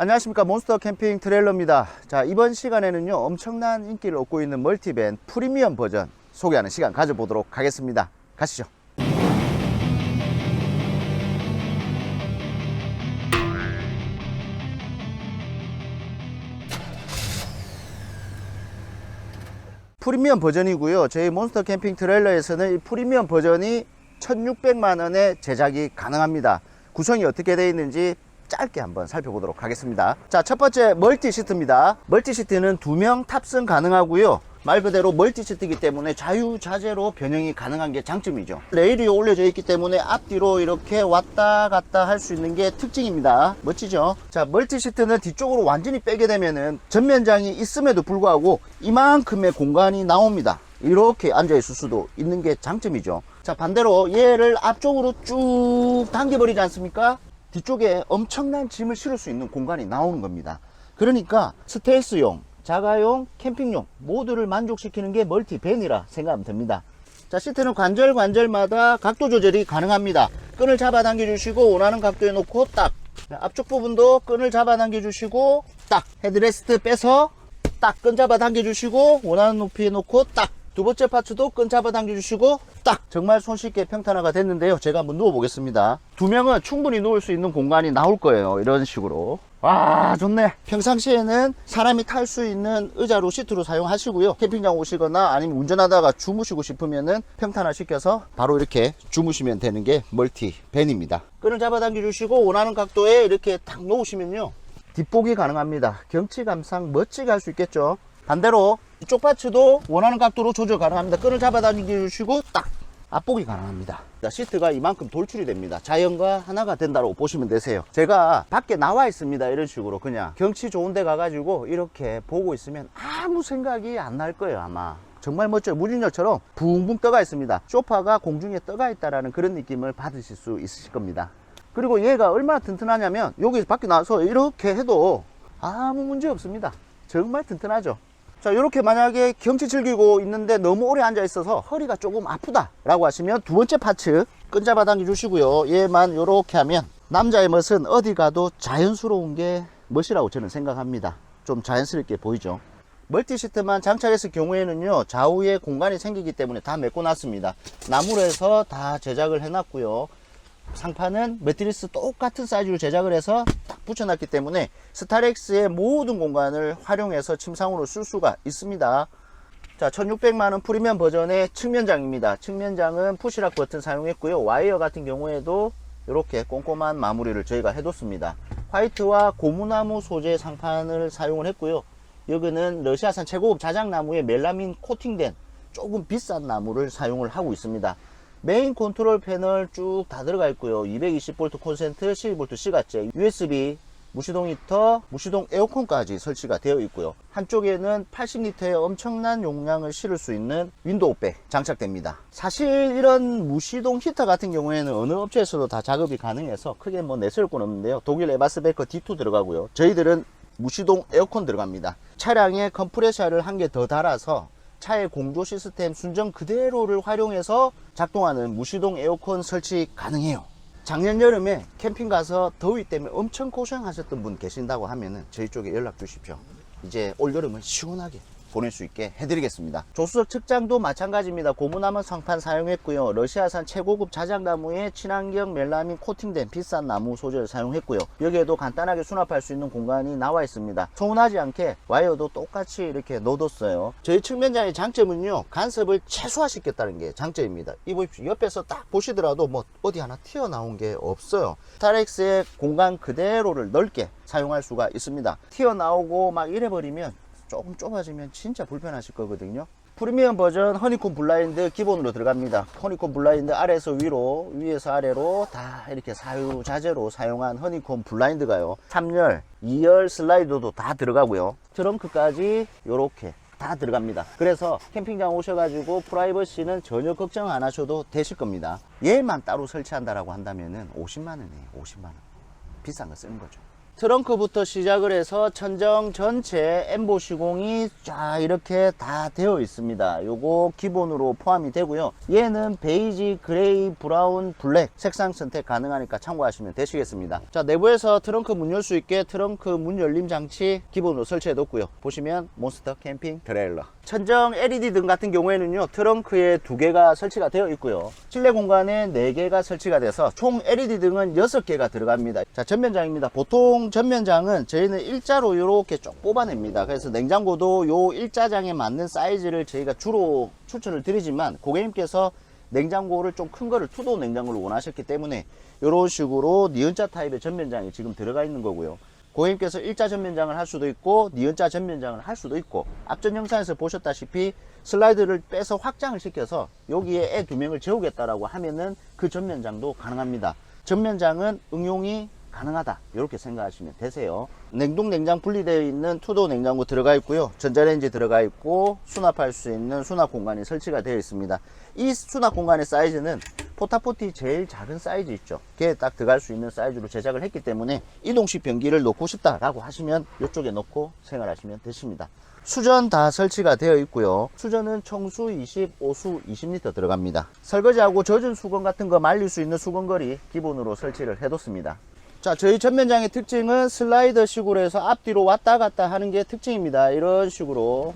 안녕하십니까. 몬스터 캠핑 트레일러입니다. 자 이번 시간에는요 엄청난 인기를 얻고 있는 멀티밴 프리미엄 버전 소개하는 시간 가져보도록 하겠습니다. 가시죠. 프리미엄 버전이고요. 저희 몬스터 캠핑 트레일러에서는 이 프리미엄 버전이 1600만 원에 제작이 가능합니다. 구성이 어떻게 되어 있는지 짧게 한번 살펴보도록 하겠습니다. 자, 첫 번째 멀티 시트입니다. 멀티 시트는 두 명 탑승 가능하고요. 말 그대로 멀티 시트이기 때문에 자유자재로 변형이 가능한 게 장점이죠. 레일이 올려져 있기 때문에 앞뒤로 이렇게 왔다 갔다 할 수 있는 게 특징입니다. 멋지죠? 자, 멀티 시트는 뒤쪽으로 완전히 빼게 되면은 전면장이 있음에도 불구하고 이만큼의 공간이 나옵니다. 이렇게 앉아 있을 수도 있는 게 장점이죠. 자, 반대로 얘를 앞쪽으로 쭉 당겨버리지 않습니까? 뒤쪽에 엄청난 짐을 실을 수 있는 공간이 나오는 겁니다. 그러니까 스텔스용, 자가용, 캠핑용 모두를 만족시키는 게 멀티밴이라 생각하면 됩니다. 자, 시트는 관절 관절마다 각도 조절이 가능합니다. 끈을 잡아당겨 주시고 원하는 각도에 놓고 딱. 앞쪽 부분도 끈을 잡아당겨 주시고 딱. 헤드레스트 빼서 딱 끈 잡아당겨 주시고 원하는 높이에 놓고 딱. 두 번째 파츠도 끈 잡아당겨 주시고 딱 정말 손쉽게 평탄화가 됐는데요. 제가 한번 누워 보겠습니다. 두 명은 충분히 누울 수 있는 공간이 나올 거예요. 이런 식으로. 와 좋네. 평상시에는 사람이 탈 수 있는 의자로 시트로 사용하시고요. 캠핑장 오시거나 아니면 운전하다가 주무시고 싶으면은 평탄화 시켜서 바로 이렇게 주무시면 되는 게 멀티 밴입니다. 끈을 잡아당겨 주시고 원하는 각도에 이렇게 딱 놓으시면요. 뒷복이 가능합니다. 경치 감상 멋지게 할 수 있겠죠. 반대로 이쪽 파츠도 원하는 각도로 조절 가능합니다. 끈을 잡아당겨 주시고 딱 앞복이 가능합니다. 자, 시트가 이만큼 돌출이 됩니다. 자연과 하나가 된다고 보시면 되세요. 제가 밖에 나와 있습니다. 이런 식으로 그냥 경치 좋은 데 가가지고 이렇게 보고 있으면 아무 생각이 안 날 거예요, 아마. 정말 멋져요. 무진열처럼 붕붕 떠가 있습니다. 소파가 공중에 떠가 있다라는 그런 느낌을 받으실 수 있으실 겁니다. 그리고 얘가 얼마나 튼튼하냐면 여기 밖에 나와서 이렇게 해도 아무 문제 없습니다. 정말 튼튼하죠. 자 이렇게 만약에 경치 즐기고 있는데 너무 오래 앉아 있어서 허리가 조금 아프다 라고 하시면 두 번째 파츠 끈 잡아 당겨 주시고요. 얘만 이렇게 하면 남자의 멋은 어디 가도 자연스러운 게 멋이라고 저는 생각합니다. 좀 자연스럽게 보이죠? 멀티 시트만 장착했을 경우에는요 좌우에 공간이 생기기 때문에 다 메꿔 놨습니다. 나무로 해서 다 제작을 해 놨고요. 상판은 매트리스 똑같은 사이즈로 제작을 해서 딱 붙여놨기 때문에 스타렉스의 모든 공간을 활용해서 침상으로 쓸 수가 있습니다. 자, 1600만원 프리미엄 버전의 측면장입니다. 측면장은 푸시락 버튼 사용했고요. 와이어 같은 경우에도 이렇게 꼼꼼한 마무리를 저희가 해뒀습니다. 화이트와 고무나무 소재 상판을 사용을 했고요. 여기는 러시아산 최고급 자작나무에 멜라민 코팅된 조금 비싼 나무를 사용을 하고 있습니다. 메인 컨트롤 패널 쭉 다 들어가 있고요. 220V 콘센트, 12V C가째, USB, 무시동 히터, 무시동 에어컨까지 설치가 되어 있고요. 한쪽에는 80리터의 엄청난 용량을 실을 수 있는 윈도우백 장착됩니다. 사실 이런 무시동 히터 같은 경우에는 어느 업체에서도 다 작업이 가능해서 크게 뭐 내세울 건 없는데요. 독일 에바스베커 D2 들어가고요. 저희들은 무시동 에어컨 들어갑니다. 차량에 컴프레셔를 한 개 더 달아서 차의 공조 시스템 순정 그대로를 활용해서 작동하는 무시동 에어컨 설치 가능해요. 작년 여름에 캠핑 가서 더위 때문에 엄청 고생하셨던 분 계신다고 하면은 저희 쪽에 연락 주십시오. 이제 올 여름은 시원하게 보낼 수 있게 해드리겠습니다. 조수석 측장도 마찬가지입니다. 고무나무 상판 사용했고요. 러시아산 최고급 자작나무에 친환경 멜라민 코팅된 비싼 나무 소재를 사용했고요. 여기에도 간단하게 수납할 수 있는 공간이 나와 있습니다. 서운하지 않게 와이어도 똑같이 이렇게 넣어뒀어요. 저희 측면장의 장점은요. 간섭을 최소화시켰다는 게 장점입니다. 이 보십시오. 옆에서 딱 보시더라도 뭐 어디 하나 튀어나온 게 없어요. 스타렉스의 공간 그대로를 넓게 사용할 수가 있습니다. 튀어나오고 막 이래버리면 조금 좁아지면 진짜 불편하실 거거든요. 프리미엄 버전 허니콤 블라인드 기본으로 들어갑니다. 허니콤 블라인드 아래에서 위로, 위에서 아래로 다 이렇게 사유자재로 사용한 허니콤 블라인드가요. 3열, 2열 슬라이더도 다 들어가고요. 트렁크까지 이렇게 다 들어갑니다. 그래서 캠핑장 오셔가지고 프라이버시는 전혀 걱정 안 하셔도 되실 겁니다. 얘만 따로 설치한다라고 한다면은 50만 원이에요. 50만 원. 비싼 거 쓰는 거죠. 트렁크부터 시작을 해서 천정 전체 엠보 시공이 쫙 이렇게 다 되어 있습니다. 요거 기본으로 포함이 되고요. 얘는 베이지, 그레이, 브라운, 블랙 색상 선택 가능하니까 참고하시면 되시겠습니다. 자, 내부에서 트렁크 문 열 수 있게 트렁크 문 열림 장치 기본으로 설치해 뒀고요. 보시면 몬스터 캠핑 트레일러. 천정 LED 등 같은 경우에는요, 트렁크에 두 개가 설치가 되어 있고요. 실내 공간에 네 개가 설치가 돼서 총 LED 등은 여섯 개가 들어갑니다. 자, 전면장입니다. 보통 전면장은 저희는 일자로 이렇게 쭉 뽑아냅니다. 그래서 냉장고도 요 일자장에 맞는 사이즈를 저희가 주로 추천을 드리지만 고객님께서 냉장고를 좀 큰 거를 투도 냉장고를 원하셨기 때문에 이런 식으로 니은자 타입의 전면장이 지금 들어가 있는 거고요. 고객님께서 일자 전면장을 할 수도 있고 니은자 전면장을 할 수도 있고 앞전 영상에서 보셨다시피 슬라이드를 빼서 확장을 시켜서 여기에 애 두 명을 재우겠다라고 하면은 그 전면장도 가능합니다. 전면장은 응용이 가능하다 이렇게 생각하시면 되세요 냉동 냉장 분리되어 있는 투도 냉장고 들어가 있고요 전자레인지 들어가 있고 수납할 수 있는 수납 공간이 설치가 되어 있습니다 이 수납 공간의 사이즈는 포타포티 제일 작은 사이즈 있죠 걔에 딱 들어갈 수 있는 사이즈로 제작을 했기 때문에 이동식 변기를 놓고 싶다 라고 하시면 이쪽에 놓고 생활하시면 되십니다 수전 다 설치가 되어 있고요. 수전은 청수 20, 오수 20리터 들어갑니다. 설거지하고 젖은 수건 같은 거 말릴 수 있는 수건걸이 기본으로 설치를 해뒀습니다. 자, 저희 전면장의 특징은 슬라이더 식으로 해서 앞뒤로 왔다 갔다 하는 게 특징입니다. 이런 식으로.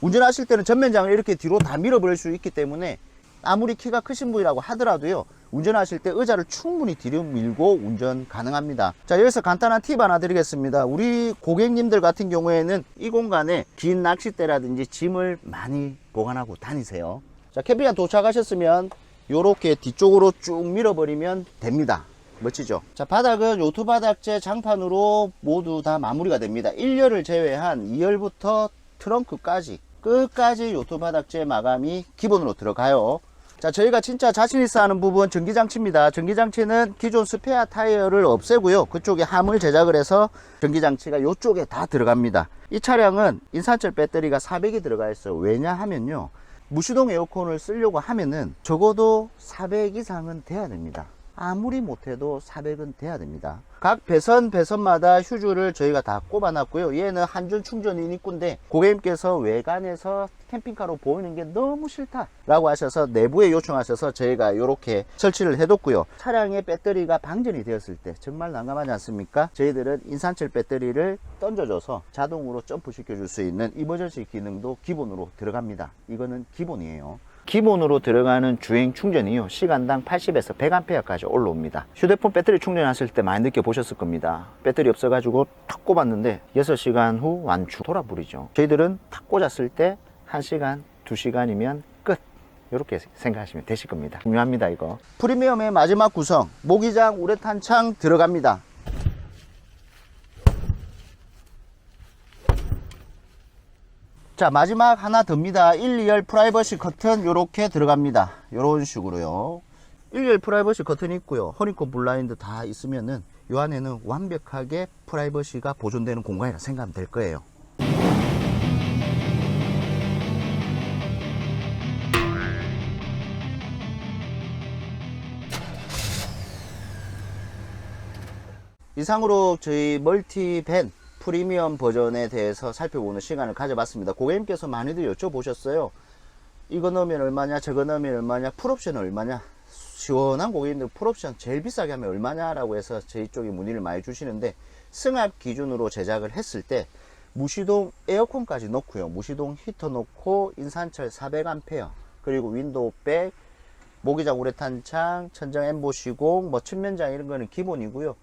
운전하실 때는 전면장을 이렇게 뒤로 다 밀어버릴 수 있기 때문에 아무리 키가 크신 분이라고 하더라도요. 운전하실 때 의자를 충분히 뒤로 밀고 운전 가능합니다. 자, 여기서 간단한 팁 하나 드리겠습니다. 우리 고객님들 같은 경우에는 이 공간에 긴 낚싯대라든지 짐을 많이 보관하고 다니세요. 자, 캠핑장 도착하셨으면 요렇게 뒤쪽으로 쭉 밀어버리면 됩니다. 멋지죠? 자, 바닥은 요트 바닥재 장판으로 모두 다 마무리가 됩니다. 1열을 제외한 2열부터 트렁크까지 끝까지 요트 바닥재 마감이 기본으로 들어가요. 자, 저희가 진짜 자신 있어 하는 부분 전기장치입니다. 전기장치는 기존 스페어 타이어를 없애고요. 그쪽에 함을 제작을 해서 전기장치가 이쪽에 다 들어갑니다. 이 차량은 인산철 배터리가 400이 들어가 있어요. 왜냐하면요. 무시동 에어컨을 쓰려고 하면은 적어도 400 이상은 돼야 됩니다. 아무리 못해도 400은 돼야 됩니다. 각 배선 배선마다 휴즈를 저희가 다 꼽아놨고요. 얘는 한전 충전이 있군데 고객님께서 외관에서 캠핑카로 보이는 게 너무 싫다 라고 하셔서 내부에 요청하셔서 저희가 이렇게 설치를 해뒀고요. 차량의 배터리가 방전이 되었을 때 정말 난감하지 않습니까? 저희들은 인산철 배터리를 던져줘서 자동으로 점프 시켜 줄 수 있는 이머전시 기능도 기본으로 들어갑니다. 이거는 기본이에요. 기본으로 들어가는 주행 충전이요. 시간당 80에서 100A까지 올라옵니다. 휴대폰 배터리 충전하실 때 많이 느껴보셨을 겁니다. 배터리 없어가지고 탁 꼽았는데 6시간 후 완충 돌아버리죠. 저희들은 탁 꽂았을 때 1시간 2시간이면 끝. 이렇게 생각하시면 되실 겁니다. 중요합니다 이거. 프리미엄의 마지막 구성 모기장 우레탄 창 들어갑니다 자 마지막 하나 더입니다. 1, 2열 프라이버시 커튼 요렇게 들어갑니다. 요런 식으로요. 1, 2열 프라이버시 커튼이 있고요. 허니콤 블라인드 다 있으면은 요 안에는 완벽하게 프라이버시가 보존되는 공간이라 생각하면 될 거예요. 이상으로 저희 멀티밴 프리미엄 버전에 대해서 살펴보는 시간을 가져봤습니다. 고객님께서 많이들 여쭤보셨어요. 이거 넣으면 얼마냐, 저거 넣으면 얼마냐, 풀옵션은 얼마냐. 시원한 고객님들 풀옵션 제일 비싸게 하면 얼마냐라고 해서 저희 쪽에 문의를 많이 주시는데 승합 기준으로 제작을 했을 때 무시동 에어컨까지 넣고요. 무시동 히터 넣고 인산철 400A 그리고 윈도우 백, 모기장 우레탄 창, 천정 엠보 시공, 뭐 측면장 이런 거는 기본이고요.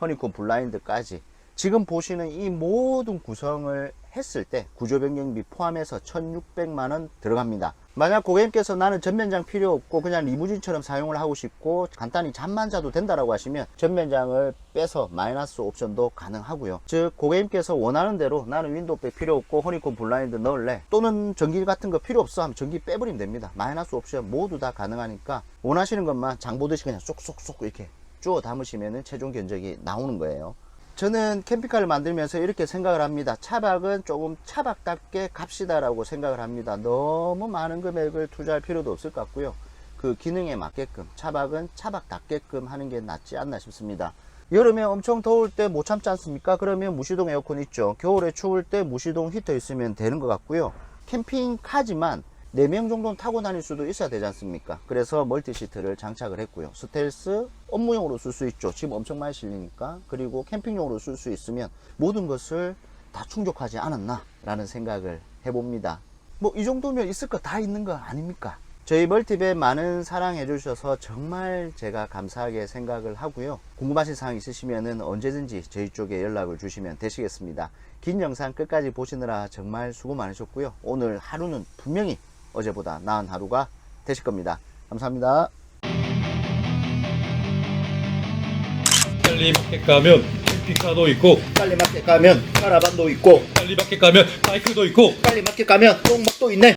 허니콤 블라인드까지 지금 보시는 이 모든 구성을 했을 때 구조 변경비 포함해서 1600만원 들어갑니다. 만약 고객님께서 나는 전면장 필요 없고 그냥 리무진처럼 사용을 하고 싶고 간단히 잠만 자도 된다라고 하시면 전면장을 빼서 마이너스 옵션도 가능하고요. 즉 고객님께서 원하는 대로 나는 윈도우백 필요 없고 허니콤 블라인드 넣을래 또는 전기 같은 거 필요 없어 하면 전기 빼버리면 됩니다. 마이너스 옵션 모두 다 가능하니까 원하시는 것만 장 보듯이 그냥 쏙쏙쏙 이렇게 주워 담으시면 최종 견적이 나오는 거예요. 저는 캠핑카를 만들면서 이렇게 생각을 합니다. 차박은 조금 차박답게 갑시다라고 생각을 합니다. 너무 많은 금액을 투자할 필요도 없을 것 같고요. 그 기능에 맞게끔 차박은 차박답게끔 하는 게 낫지 않나 싶습니다. 여름에 엄청 더울 때 못 참지 않습니까? 그러면 무시동 에어컨 있죠. 겨울에 추울 때 무시동 히터 있으면 되는 것 같고요. 캠핑카지만 4명 정도는 타고 다닐 수도 있어야 되지 않습니까? 그래서 멀티시트를 장착을 했고요. 스텔스 업무용으로 쓸 수 있죠. 지금 엄청 많이 실리니까. 그리고 캠핑용으로 쓸 수 있으면 모든 것을 다 충족하지 않았나 라는 생각을 해봅니다. 뭐 이 정도면 있을 거 다 있는 거 아닙니까? 저희 멀티배 많은 사랑해 주셔서 정말 제가 감사하게 생각을 하고요. 궁금하신 사항 있으시면 언제든지 저희 쪽에 연락을 주시면 되시겠습니다. 긴 영상 끝까지 보시느라 정말 수고 많으셨고요. 오늘 하루는 분명히 어제보다 나은 하루가 되실 겁니다. 감사합니다. 빨리 마켓 가면 캠핑카도 있고 빨리 마켓 가면 카라반도 있고 빨리 마켓 가면 바이크도 있고 빨리 마켓 가면 똥막도 있네.